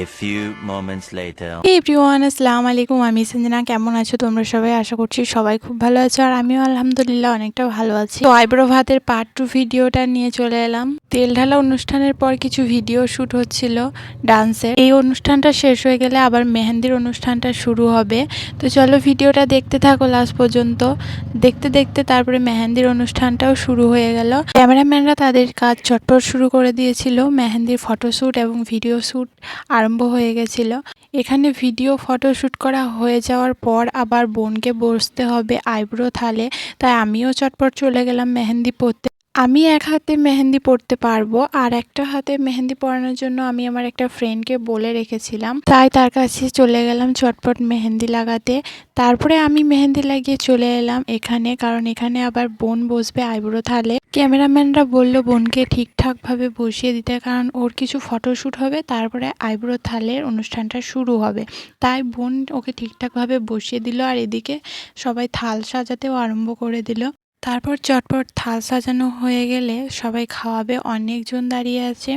A few moments later. Everyone আসসালামু আলাইকুম আমি সঞ্জনা, কেমন আছো তোমরা সবাই? আশা করছি সবাই খুব ভালো আছো, আর আমিও আলহামদুলিল্লাহ অনেকটা ভালো আছি। তো আইব্রো ভাতের পার্ট টু ভিডিওটা নিয়ে চলে এলাম। তেল ঢালা অনুষ্ঠানের পর কিছু ভিডিও শুট হচ্ছিল ডান্সের এই অনুষ্ঠানটা শেষ হয়ে গেলে আবার মেহেন্দির অনুষ্ঠানটা শুরু হবে। তো চলো ভিডিওটা দেখতে থাকো লাস্ট পর্যন্ত। দেখতে দেখতে তারপরে মেহেন্দির অনুষ্ঠানটাও শুরু হয়ে গেল। ক্যামেরাম্যানরা তাদের কাজ চটপট শুরু করে দিয়েছিল। মেহেন্দির ফটোশ্যুট এবং ভিডিও শ্যুট আরম্ভ হয়ে গেছিল। এখানে ভিডিও ফটো শ্যুট করা হয়ে যাওয়ার পর আবার বোনকে বসতে হবে আইব্রো থালে। তাই আমিও চটপট চলে গেলাম মেহেন্দি পরতে। আমি এক হাতে মেহেন্দি পরতে পারব আর একটা হাতে মেহেন্দি পরানোর জন্য আমি আমার একটা ফ্রেন্ডকে বলে রেখেছিলাম। তাই তার কাছে চলে গেলাম চটপট মেহেন্দি লাগাতে। তারপরে আমি মেহেন্দি লাগিয়ে চলে এলাম এখানে, কারণ এখানে আবার বোন বসবে আইব্রো থালে। ক্যামেরাম্যানরা বলল, বোনকে ঠিকঠাকভাবে বসিয়ে দিতে, কারণ ওর কিছু ফটোশ্যুট হবে, তারপরে আইব্রো থালের অনুষ্ঠানটা শুরু হবে। তাই বোন ওকে ঠিকঠাকভাবে বসিয়ে দিল আর এদিকে সবাই থাল সাজাতেও আরম্ভ করে দিল। তারপর চটপট থাল সাজানো হয়ে গেলে সবাই খাওয়াবে। অনেকজন দাঁড়িয়ে আছে,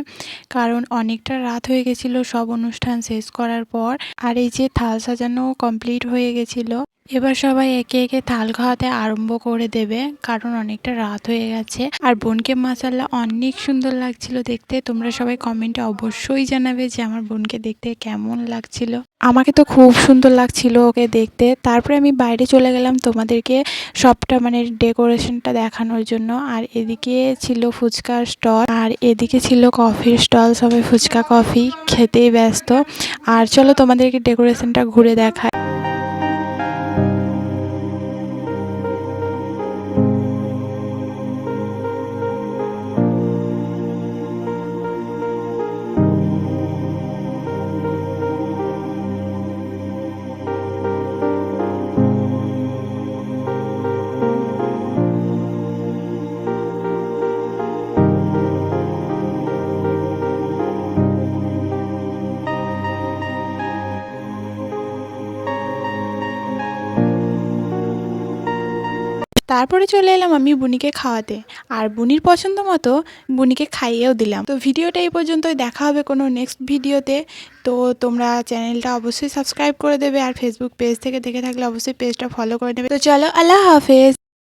কারণ অনেকটা রাত হয়ে গেছিল, সব অনুষ্ঠান শেষ করার পর। আর এই যে থাল সাজানো কমপ্লিট হয়ে গেছিল এবার সবাই একে একে থাল খাওয়াতে আরম্ভ করে দেবে, কারণ অনেকটা রাত হয়ে গেছে। আর বোনকে মাসাল্লাহ অনেক সুন্দর লাগছিল দেখতে। তোমরা সবাই কমেন্টে অবশ্যই জানাবে যে আমার বোনকে দেখতে কেমন লাগছিল। আমাকে তো খুব সুন্দর লাগছিল ওকে দেখতে। তারপরে আমি বাইরে চলে গেলাম তোমাদেরকে সবটা মানে ডেকোরেশনটা দেখানোর জন্য। আর এদিকে ছিল ফুচকার স্টল, আর এদিকে ছিল কফির স্টল সবাই ফুচকা কফি খেতেই ব্যস্ত। আর চলো তোমাদেরকে ডেকোরেশনটা ঘুরে দেখায় তারপরে চলে এলাম আমি বুনিকে খাওয়াতে। আর বুনির পছন্দ মতো বুনিকে খাইয়েও দিলাম। তো ভিডিওটা এই পর্যন্তই। দেখা হবে কোনো নেক্সট ভিডিওতে। তো তোমরা চ্যানেলটা অবশ্যই সাবস্ক্রাইব করে দেবে। আর ফেসবুক পেজ থেকে দেখে থাকলে অবশ্যই পেজটা ফলো করে দেবে তো চলো, আল্লাহ হাফেজ।